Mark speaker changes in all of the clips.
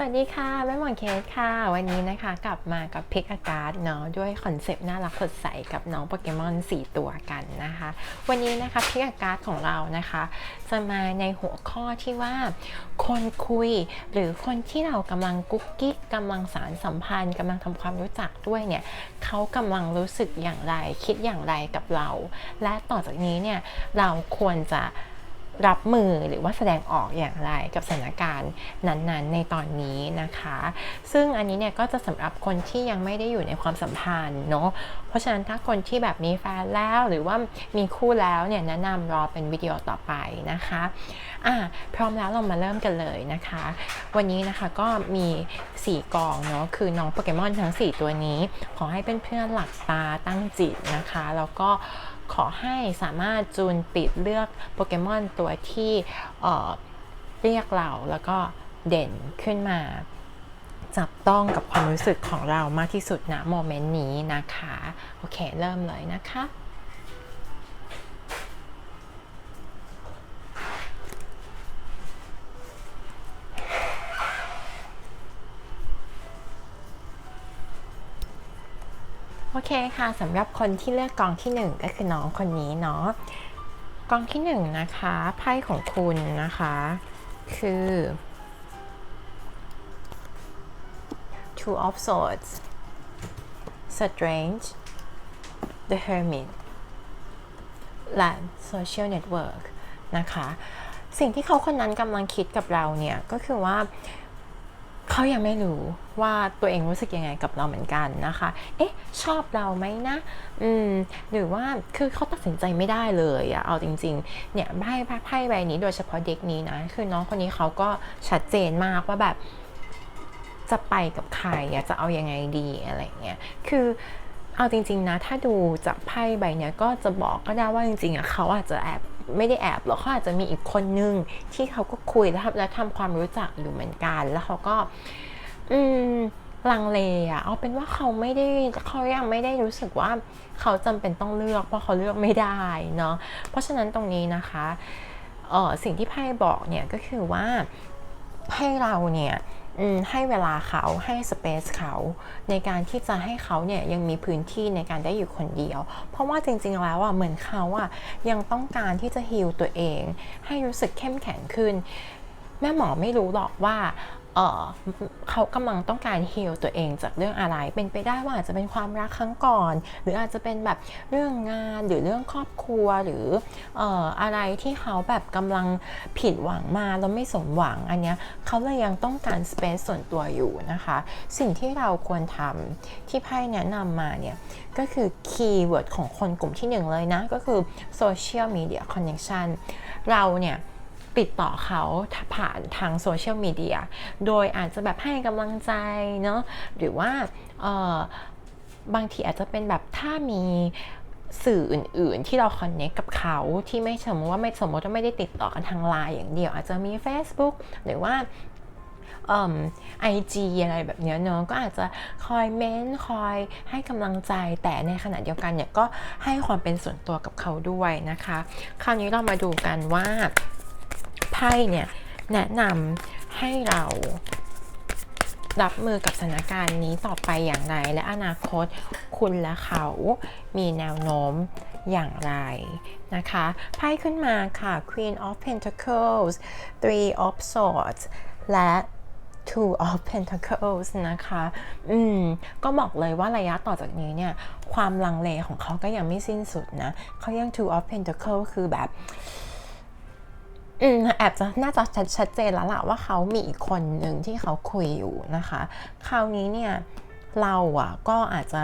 Speaker 1: สวัสดีค่ะแม่หมอนเคสค่ะ วันนี้นะคะกลับมากับพิกอากาศเนาะด้วยคอนเซปต์น่ารักสดใสกับน้องโปเกมอน 4 ตัวกันนะคะ วันนี้นะคะพิกอากาศของเรานะคะ จะมาในหัวข้อที่ว่า คนคุยหรือคนที่เรากำลังกุ๊กกิ๊กกำลังสารสัมพันธ์กำลังทำความรู้จักด้วยเนี่ยเขากำลังรู้สึกอย่างไรคิดอย่างไรกับเรา และต่อจากนี้เนี่ยเราควรจะ รับมือหรือว่าแสดงออกอย่างไรกับสถานการณ์นั้นๆ ในตอนนี้นะคะ ซึ่งอันนี้เนี่ยก็จะสำหรับคนที่ยังไม่ได้อยู่ในความสัมพันธ์เนาะเพราะฉะนั้นถ้าคนที่แบบมีแฟนแล้วหรือว่ามีคู่แล้วเนี่ยแนะนำรอเป็นวิดีโอต่อไปนะคะอะพร้อมแล้วเรามาเริ่มกันเลยนะคะ วันนี้นะคะก็มี 4กองเนาะคือน้องโปเกมอนทั้ง 4 ตัวนี้ ขอให้เพื่อนๆหลับตาตั้งจิตนะคะ แล้วก็ ขอให้สามารถจูนติดเลือกโปเกมอนตัวที่เเรียกเราแล้วก็เด่นขึ้นมา จับต้องกับความรู้สึกของเรามากที่สุดณโมเมนต์นี้นะคะ โอเค เริ่มเลยนะคะ เคค่ะสำหรับคนที่เลือกกองที่หนึ่งก็คือน้องคนนี้เนาะกองที่หนึ่งนะคะไพ่ของคุณนะคะ คือ Two of Swords Strange The Hermit และ Social Network นะคะ สิ่งที่เขาคนนั้นกำลังคิดกับเราเนี่ย ก็คือว่า เขายังไม่รู้ว่าตัวเองรู้สึกยังไงกับเราเหมือนกันนะคะ เอ๊ะ ชอบเราไหมนะ อืม หรือว่า คือเขาตัดสินใจไม่ได้เลยอะเอาจริง ๆ เนี่ยไพ่ไพ่ไพ่ใบนี้โดยเฉพาะเด็กนี้นะ คือน้องคนนี้เขาก็ชัดเจนมากว่าแบบ จะไปกับใครอะจะเอายังไงดีอะไรเงี้ย คือเอาจริง ๆ นะ ถ้าดูจากไพ่ใบเนี้ยก็จะบอกก็ได้ว่าจริงๆอะเขาอาจจะแอบ ไม่ได้แอบหรอกเขาอาจจะมีอีกคนนึงที่เขาก็คุยแล้วทำแล้วทำความรู้จักอยู่เหมือนกัน แล้วเขาก็ อืมลังเลอะเอาเป็นว่าเขาไม่ได้เขายังไม่ได้รู้สึกว่าเขาจำเป็นต้องเลือก เพราะเขาเลือกไม่ได้เนาะเพราะฉะนั้นตรงนี้นะคะเออสิ่งที่ไพ่บอกเนี่ยก็คือว่าให้เราเนี่ย ให้เวลาเขาให้สเปซเขา ในการที่จะให้เขาเนี่ยยังมีพื้นที่ในการได้อยู่คนเดียว เพราะว่าจริงๆแล้วอะเหมือนเขาอะยังต้องการที่จะฮิลตัวเอง ให้รู้สึกเข้มแข็งขึ้น แม่หมอไม่รู้หรอกว่า เขากำลังต้องการฮีลตัวเองจากเรื่องอะไร เป็นไปได้ว่าอาจจะเป็นความรักครั้งก่อน หรืออาจจะเป็นแบบเรื่องงานหรือเรื่องครอบครัวหรือออะไรที่เขาแบบกำลังผิดหวังมาแล้วไม่สมหวังอันเนี้ยเขาเลยยังต้องการสเปซส่วนตัวอยู่นะคะ สิ่งที่เราควรทำที่ไพ่แนะนำมาเนี่ยก็คือคีย์เวิร์ดของคนกลุ่มที่หนึ่งเลยนะ ก็คือ Social Media Connection เราเนี่ย ติดต่อเขาผ่านทางโซเชียลมีเดีย โดยอาจจะแบบให้กำลังใจเนาะ หรือว่าบางทีอาจจะเป็นแบบถ้ามีสื่ออื่น ๆ ที่เราคอนเน c t กับเขาที่ไม่สมมติว่าไม่สมมติว่าไม่ได้ติดต่อกันทางไลน์อย่างเดียว อาจจะมี Facebook หรือว่าไอจีอะไรแบบเนี้ยเนาะก็อาจจะคอยเม้นคอยให้กำลังใจแต่ในขณะเดียวกันเนี่ยก็ให้ความเป็นส่วนตัวกับเขาด้วยนะคะ คราวนี้เรามาดูกันว่า ไพ่เนี่ยแนะนำให้เรารับมือกับสถานการณ์นี้ต่อไปอย่างไร และอนาคตคุณและเขามีแนวโน้มอย่างไรนะคะไพ่ขึ้นมาค่ะ Queen of Pentacles Three of Swords และ Two of Pentacles นะคะ อืม ก็บอกเลยว่าระยะต่อจากนี้เนี่ย ความลังเลของเขาก็ยังไม่สิ้นสุดนะ เขายัง Two of Pentacles คือแบบ อืมแอบจะน่าจะชัดเจนแล้วล่ะว่าเขามีอีกคนหนึ่งที่เขาคุยอยู่นะคะ คราวนี้เนี่ยเราอะก็อาจจะ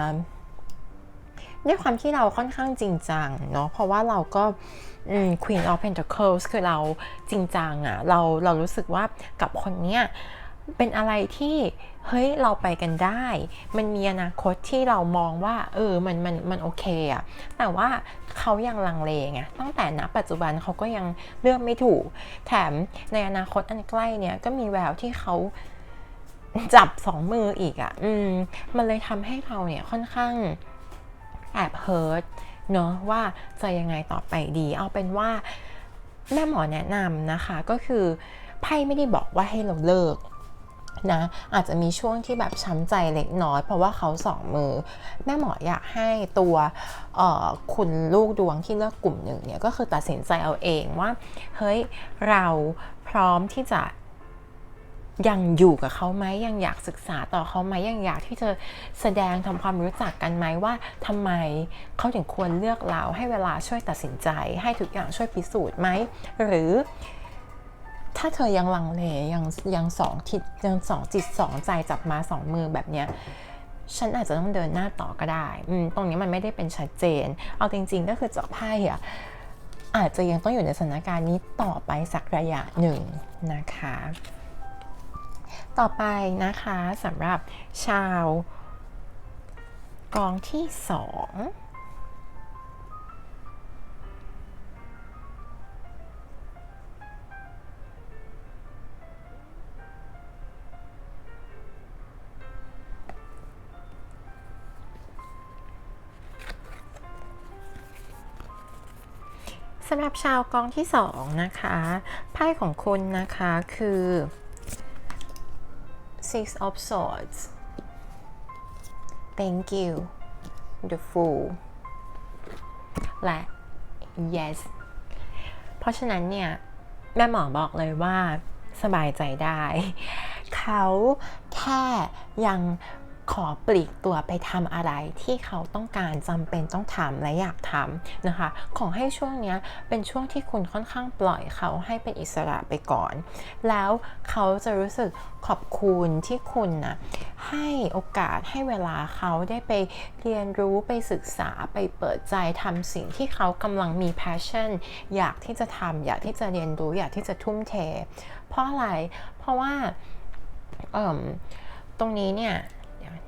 Speaker 1: ด้วยความที่เราค่อนข้างจริงจังเนาะเพราะว่าเราก็ Queen of Pentacles คือเราจริงจังอะ่ะเราเรารู้สึกว่ากับคนเนี้ย เป็นอะไรที่เฮ้ยเราไปกันได้ มันมีอนาคตที่เรามองว่าเออมันมันมันโอเคอะแต่ว่าเขายังลังเลไงตั้งแต่ณปัจจุบันเขาก็ยังเลือกไม่ถูก แถมในอนาคตอันใกล้เนี่ยก็มีแววที่เขาจับสองมืออีกอะ่ะ อืม มันเลยทำให้เราเนี่ยค่อนข้างแอบเฮิร์ตเนาะว่าจะยังไงต่อไปดี เอาเป็นว่าแม่หมอแนะนำนะคะก็คือไพ่ไม่ได้บอกว่าให้เราเลิก นะอาจจะมีช่วงที่แบบช้ำใจเล็กน้อย เพราะว่าเขาสองมือ แม่หมออยากให้ตัวคุณลูกดวงที่เลือกกลุ่มหนึ่งเนี่ยก็คือตัดสินใจเอาเองว่า เฮ้ย เราพร้อมที่จะยังอยู่กับเขาไหมยังอยากศึกษาต่อเขาไหมยังอยากที่จะแสดงทำความรู้จักกันไหมว่าทำไมเขาถึงควรเลือกเราให้เวลาช่วยตัดสินใจ ให้ทุกอย่างช่วยพิสูจน์ไหมหรือ ถ้าเธอยังลังเลยังยังสองทิศยังสองจิตสองใจจับมาสองมือแบบเนี้ยฉันอาจจะต้องเดินหน้าต่อก็ได้ ตรงนี้มันไม่ได้เป็นชัดเจน เอาจริง ๆ ก็คือเจาะไพ่อะอาจจะยังต้องอยู่ในสถานการณ์นี้ต่อไปสักระยะหนึ่งนะคะ ต่อไปนะคะสำหรับชาวกองที่สองำหรับชาวกองที่สองนะคะไพ่ของคุณนะคะคือ six of swords thank you the fool และ yes เพราะฉะนั้นเนี่ย แม่หมอบอกเลยว่าสบายใจได้ เขาแค่ยัง ขอปลีกตัวไปทำอะไรที่เขาต้องการจำเป็นต้องทำและอยากทำนะคะ ขอให้ช่วงนี้เป็นช่วงที่คุณค่อนข้างปล่อยเขาให้เป็นอิสระไปก่อน แล้วเขาจะรู้สึกขอบคุณที่คุณนะให้โอกาสให้เวลาเขาได้ไปเรียนรู้ไปศึกษาไปเปิดใจทำสิ่งที่เขากำลังมี passion อยากที่จะทำอยากที่จะเรียนรู้อยากที่จะทุ่มเท เพราะอะไร เพราะว่าตรงนี้เนี่ย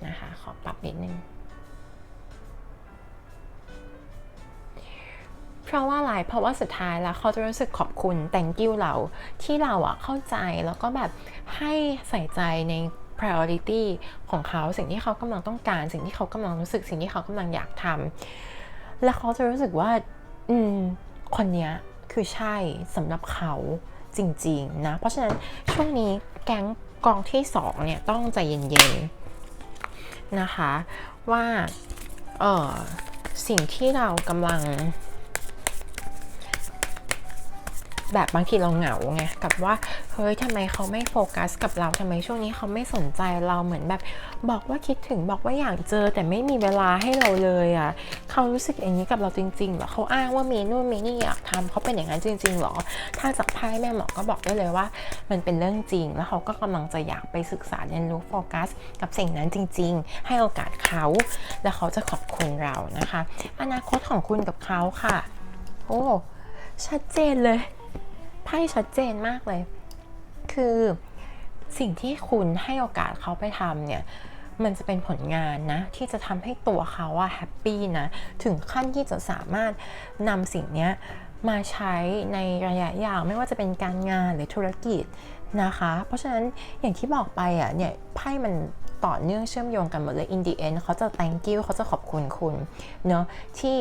Speaker 1: นะคะ ขอปรับนิดนึง เพราะว่าอะไรเพราะว่าสุดท้ายแล้วเขาจะรู้สึกขอบคุณ thank you เราที่เราอะเข้าใจแล้วก็แบบให้ใส่ใจใน priority ของเขาสิ่งที่เขากำลังต้องการ สิ่งที่เขากำลังรู้สึกสิ่งที่เขากำลังอยากทำและเขาจะรู้สึกว่า อืม คนนี้คือใช่สำหรับเขาจริง ๆ นะ เพราะฉะนั้นช่วงนี้แก๊งกองที่สองเนี่ย ต้องใจเย็น ๆ นะคะว่าเออสิ่งที่เรากำลัง แบบบางทีเราเหงาไงกับว่าเฮ้ยทำไมเขาไม่โฟกัสกับเราทำไมช่วงนี้เขาไม่สนใจเราเหมือนแบบ บอกว่าคิดถึงบอกว่าอยากเจอแต่ไม่มีเวลาให้เราเลยอะ่ะเขารู้สึกอย่างนี้กับเราจริงๆหรอเขาอ้างว่ามีนู่นมีนี่อยากทำเขาเป็นอย่างนั้นจริงๆหรอ ถ้าจากไพ่แม่หมอก็บอกได้เลยว่า มันเป็นเรื่องจริง แล้วเขาก็กำลังจะอยากไปศึกษาเรียนรู้โฟกัส กับสิ่งนั้นจริง ๆ ให้โอกาสเขาแล้วเขาจะขอบคุณเรานะคะ อนาคตของคุณกับเขาค่ะ โอ้ ชัดเจนเลย ไพ่ชัดเจนมากเลย คือสิ่งที่คุณให้โอกาสเขาไปทำเนี่ยมันจะเป็นผลงานนะ ที่จะทำให้ตัวเขาอะแฮปปี้นะ ถึงขั้นที่จะสามารถนำสิ่งนี้มาใช้ในระยะยาวไม่ว่าจะเป็นการงานหรือธุรกิจนะคะ เพราะฉะนั้นอย่างที่บอกไปอะเนี่ยไพ่มันต่อเนื่องเชื่อมโยงกันหมดเลย in the end เขาจะ thank you เขาจะขอบคุณคุณเนาะที่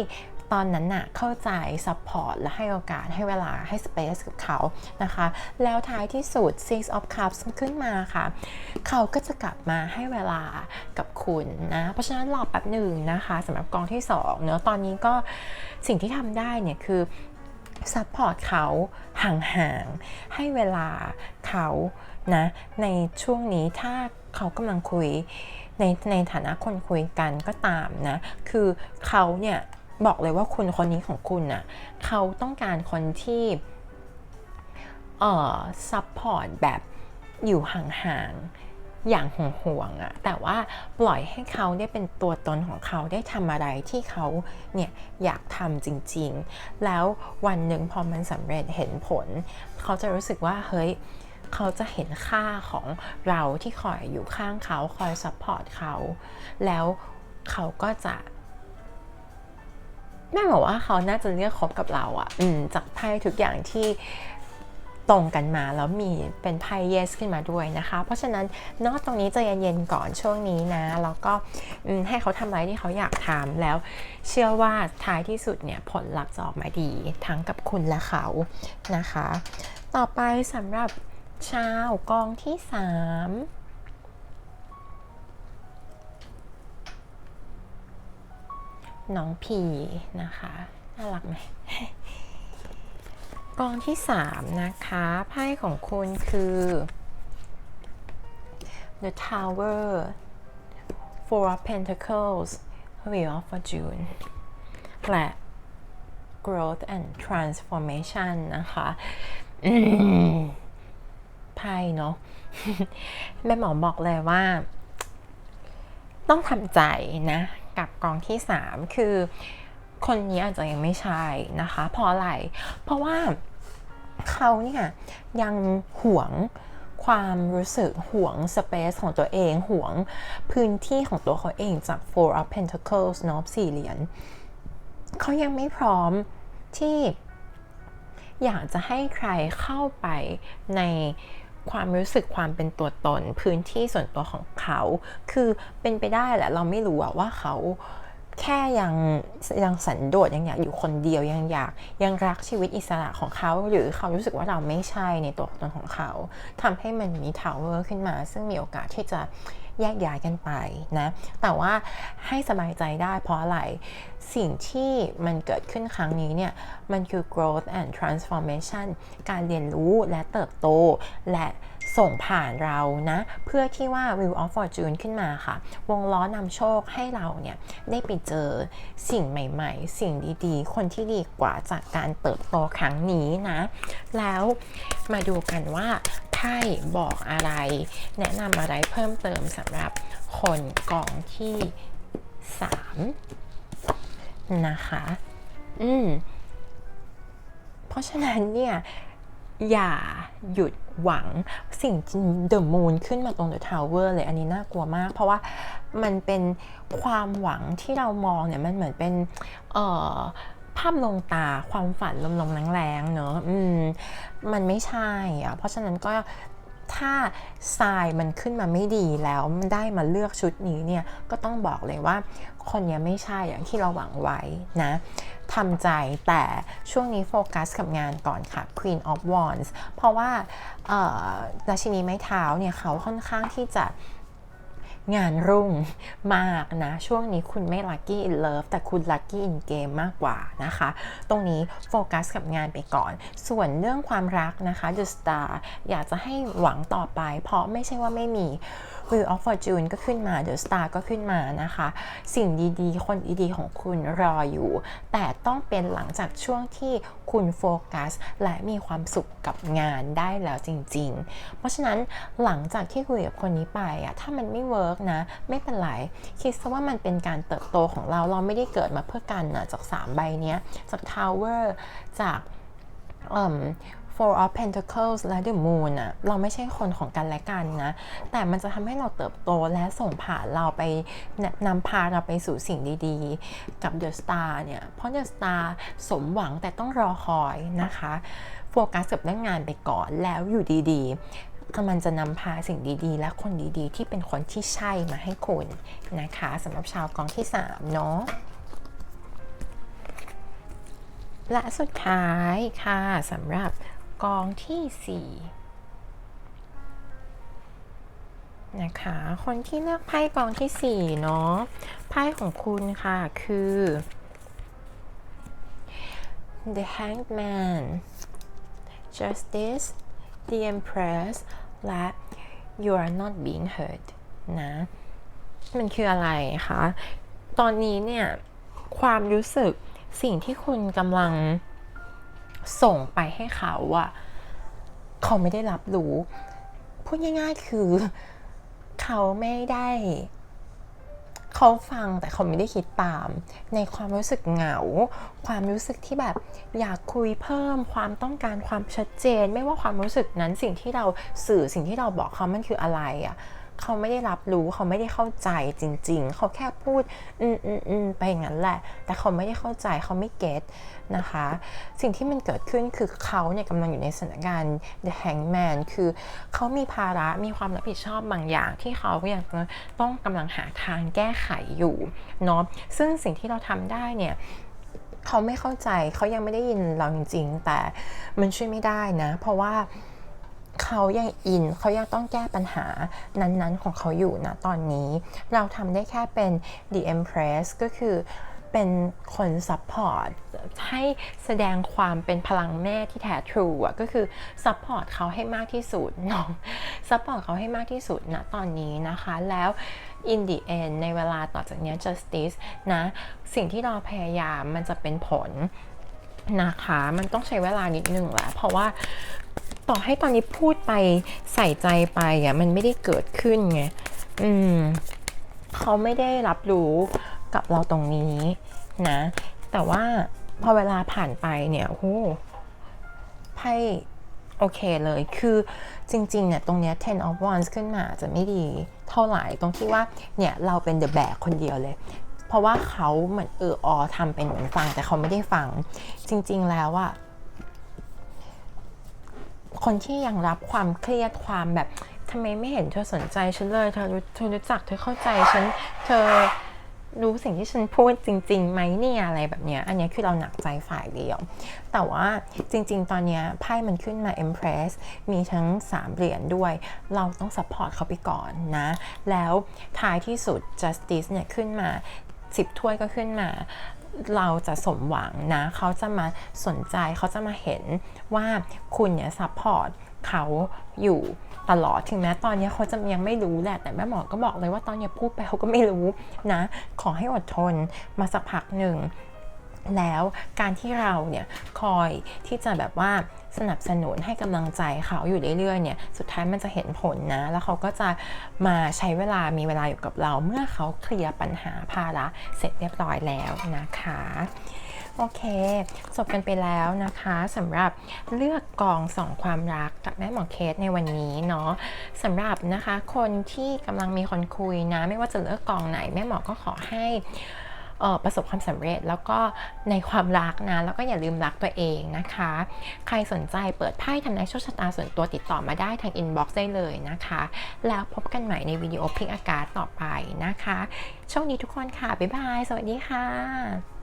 Speaker 1: ตอนนั้นน่ะเข้าใจซัพพอร์ตและให้โอกาสให้เวลาให้สเปซกับเขานะคะ แล้วท้ายที่สุด Six of Cups ขึ้นมาค่ะ เขาก็จะกลับมาให้เวลากับคุณนะ เพราะฉะนั้นรอแป๊บหนึ่งนะคะสำหรับกองที่2เนอะตอนนี้ก็สิ่งที่ทำได้เนี่ยคือซัพพอร์ตเขาห่างๆ ให้เวลาเขานะ ในช่วงนี้ถ้าเขากำลังคุยในในฐานะคนคุยกันก็ตามนะ คือเขาเนี่ย บอกเลยว่าคุณคนนี้ของคุณน่ะเขาต้องการคนที่เอ่อซัพพอร์ตแบบอยู่ห่างๆ อย่างห่วงๆอะแต่ว่าปล่อยให้เขาได้เป็นตัวตนของเขาได้ทำอะไรที่เขาเนี่ยอยากทำจริงๆ แล้ววันหนึ่งพอมันสำเร็จเห็นผล เขาจะรู้สึกว่าเฮ้ยเขาจะเห็นค่าของเราที่คอยอยู่ข้างเขาคอยซัพพอร์ตเขา แล้วเขาก็จะ แม่บอกว่าเขาน่าจะเลือกคบกับเราอะ่ะจากไพ่ทุกอย่างที่ตรงกันมาแล้วมีเป็นไพ่ yes ขึ้นมาด้วยนะคะ เพราะฉะนั้นนอกตรงนี้จะเย็นๆก่อนช่วงนี้นะ แล้วก็ให้เขาทำอะไรที่เขาอยากทำแล้ว เชื่อว่าท้ายที่สุดเนี่ยผลลัพธ์จะออกมาดีทั้งกับคุณและเขานะคะ ต่อไปสำหรับชาวกองที่ 3 น้องพีนะคะ น่ารักไหมกองที่สามนะคะไพ่ของคุณคือ The Tower Four of Pentacles Wheel of Fortune และ Growth and Transformation นะคะไพ่เนาะแม่หมอบอกเลยว่า ต้องทำใจนะ กับกองที่ 3 คือ คนนี้อาจจะยังไม่ใช่นะคะ เพราะอะไร เพราะว่าเขาเนี่ยยังหวงความรู้สึกหวงสเปซของตัวเองหวงพื้นที่ของตัวเขาเองจาก Four of Pentacles นาะสี่เหรียญเขายังไม่พร้อมที่อยากจะให้ใครเข้าไปใน ความรู้สึกความเป็นตัวตน พื้นที่ส่วนตัวของเขา คือเป็นไปได้แหละเราไม่รู้ว่าเขาแค่ยังยังสันโดษยังอยากอยู่คนเดียวยังอยาก ยังรักชีวิตอิสระของเขา หรือเขารู้สึกว่าเราไม่ใช่ในตัวตนของเขาทำให้มันมีทาวเวอร์ขึ้นมา ซึ่งมีโอกาสที่จะ แยกย้ายกันไปนะ แต่ว่าให้สบายใจได้เพราะอะไร สิ่งที่มันเกิดขึ้นครั้งนี้เนี่ย มันคือ growth and transformation การเรียนรู้และเติบโต และส่งผ่านเรานะ เพื่อที่ว่า Wheel of Fortune ขึ้นมาค่ะ วงล้อนำโชคให้เราเนี่ยได้ไปเจอสิ่งใหม่ๆ สิ่งดีๆ คนที่ดีกว่าจากการเติบโตครั้งนี้นะ แล้วมาดูกันว่า ไพ่บอกอะไร แนะนำอะไรเพิ่มเติมสำหรับคนกองที่3นะคะ อืม เพราะฉะนั้นเนี่ย อย่าหยุดหวังสิ่งเดอะมูนขึ้นมาตรงเดอะทาวเวอร์เลยอันนี้น่ากลัวมาก เพราะว่ามันเป็นความหวังที่เรามองเนี่ย มันเหมือนเป็น เอ่อ ภาพลงตาความฝันลมๆแรงๆเนอะอืมมันไม่ใช่อะเพราะฉะนั้นก็ถ้าทรายมันขึ้นมาไม่ดีแล้วได้มาเลือกชุดนี้เนี่ยก็ต้องบอกเลยว่าคนนี้ไม่ใช่อย่างที่เราหวังไว้นะทำใจแต่ช่วงนี้โฟกัสกับงานก่อนค่ะ Queen of Wands เพราะว่าราชินีไม้เท้าเนี่ยเขาค่อนข้างที่จะ งานรุ่งมากนะ ช่วงนี้คุณไม่ lucky in love แต่คุณ lucky in game มากกว่านะคะ ตรงนี้โฟกัสกับงานไปก่อน ส่วนเรื่องความรักนะคะ The Star อยากจะให้หวังต่อไป เพราะไม่ใช่ว่าไม่มี Wheel of Fortune ก็ขึ้นมา The Star ก็ขึ้นมานะคะ สิ่งดีๆ คนดีๆ ของคุณรออยู่ แต่ต้องเป็นหลังจากช่วงที่คุณโฟกัส และมีความสุขกับงานได้แล้วจริง ๆ เพราะฉะนั้นหลังจากที่คุยกับคนนี้ไปอะถ้ามันไม่เวิร์กนะ ไม่เป็นไร คิดซะว่ามันเป็นการเติบโตของเรา เราไม่ได้เกิดมาเพื่อกันนะจาก 3 ใบเนี้ยจาก Tower จากเอ่อ Four of Pentacles และ The Moon อะเราไม่ใช่คนของกันและกันนะ แต่มันจะทำให้เราเติบโตและส่งผ่านเราไปนำพาเราไปสู่สิ่งดีๆ กับ The Star เนี่ย เพราะ The Star สมหวังแต่ต้องรอคอยนะคะ โฟกัสกับเรื่องงานไปก่อนแล้วอยู่ดีๆ มันจะนำพาสิ่งดีๆ และคนดีๆ ที่เป็นคนที่ใช่มาให้คุณนะคะสำหรับชาวกองที่ 3 เนาะและสุดท้ายค่ะสำหรับ กองที่ 4 นะคะ คนที่เลือกไพ่กองที่ 4 เนาะไพ่ของคุณค่ะคือ The Hanged Man Justice The Empress และ You are not being hurt นะ มันคืออะไรคะ ตอนนี้เนี่ย ความรู้สึกสิ่งที่คุณกำลัง ส่งไปให้เขาอะเขาไม่ได้รับรู้ พูดง่าย ๆ คือ เขาไม่ได้ เขาฟังแต่เขาไม่ได้คิดตาม ในความรู้สึกเหงา ความรู้สึกที่แบบอยากคุยเพิ่ม ความต้องการความชัดเจน ไม่ว่าความรู้สึกนั้นสิ่งที่เราสื่อสิ่งที่เราบอกเขามันคืออะไรอะ่ะ เขาไม่ได้รับรู้เขาไม่ได้เข้าใจจริง ๆ เขาแค่พูดอืมอืมอืมไปอย่างนั้นแหละ แต่เขาไม่ได้เข้าใจเขาไม่เก็ตนะคะ สิ่งที่มันเกิดขึ้นคือเขาเนี่ยกำลังอยู่ในสถานการณ์ the hangman คือเขามีภาระมีความรับผิดชอบบางอย่างที่เขายังต้องกำลังหาทางแก้ไขอยู่เนาะซึ่งสิ่งที่เราทำได้เนี่ยเขาไม่เข้าใจเขายังไม่ได้ยินเราจริง ๆ แต่มันช่วยไม่ได้นะ เพราะว่า เขายังอินเขายังต้องแก้ปัญหานั้นๆ ของเขาอยู่นะตอนนี้ เราทำได้แค่เป็น the empress ก็คือเป็นคนซัพพอร์ตให้แสดงความเป็นพลังแม่ที่แท้ทรูอะก็คือซัพพอร์ตเขาให้มากที่สุดน้องซัพพอร์ตเขาให้มากที่สุดณตอนนี้นะคะ แล้ว in the end ในเวลาต่อจากนี้ justice นะ สิ่งที่เราพยายามมันจะเป็นผลนะคะ มันต้องใช้เวลานิดนึงแหละเพราะว่า ต่อให้ตอนนี้พูดไปใส่ใจไปอะมันไม่ได้เกิดขึ้นไงอืมเขาไม่ได้รับรู้กับเราตรงนี้นะ แต่ว่าพอเวลาผ่านไปเนี่ยโอ้โหไพ่โอเคเลยคือจริงๆเนี่ยตรงเนี้ย ten of wands ขึ้นมาจะไม่ดีเท่าไหร่ตรงที่ว่าเนี่ยเราเป็น the bag คนเดียวเลย เพราะว่าเขาเหมือนเอออทำเป็นเหมือนฟังแต่เขาไม่ได้ฟัง จริง ๆ แล้วอะ คนที่ยังรับความเครียดความแบบทำไมไม่เห็นเธอสนใจฉันเลยเธอรู้เธอรู้จักเธอเข้าใจฉันเธอรู้สิ่งที่ฉันพูดจริงๆไหมเนี่ยอะไรแบบเนี้ยอันนี้คือเราหนักใจฝ่ายเดียว แต่ว่าจริงๆ ตอนเนี้ยไพ่มันขึ้นมา Empress มีทั้ง 3 เหรียญด้วย เราต้อง support เขาไปก่อนนะ แล้วท้ายที่สุด Justice เนี่ยขึ้นมา 10 ถ้วยก็ขึ้นมา เราจะสมหวังนะ เขาจะมาสนใจเขาจะมาเห็นว่าคุณเนี่ยซัพพอร์ตเขาอยู่ตลอดถึงแม้ตอนนี้เขาจะยังไม่รู้แหละ แต่แม่หมอก็บอกเลยว่าตอนนี้พูดไปเขาก็ไม่รู้นะ ขอให้อดทนมาสักพักหนึ่ง แล้วการที่เราเนี่ยคอยที่จะแบบว่าสนับสนุนให้กำลังใจเขาอยู่เรื่อยๆเนี่ยสุดท้ายมันจะเห็นผลนะ แล้วเขาก็จะมาใช้เวลามีเวลาอยู่กับเรา เมื่อเขาเคลียร์ปัญหาภาระเสร็จเรียบร้อยแล้วนะคะโอเคจบกันไปแล้วนะคะสำหรับเลือกกองสองความรักกับแม่หมอเคสในวันนี้เนาะสำหรับนะคะคนที่กำลังมีคนคุยนะ ไม่ว่าจะเลือกกองไหน แม่หมอก็ขอให้ ประสบความสำเร็จแล้วก็ในความรักนะแล้วก็อย่าลืมรักตัวเองนะคะ ใครสนใจเปิดไพ่ทำนายโชคชะตาส่วนตัวติดต่อมาได้ทางอินบ็อกซ์ได้เลยนะคะ แล้วพบกันใหม่ในวิดีโอพลิกอากาศต่อไปนะคะโชคดีทุกคนค่ะ บ๊ายบาย สวัสดีค่ะ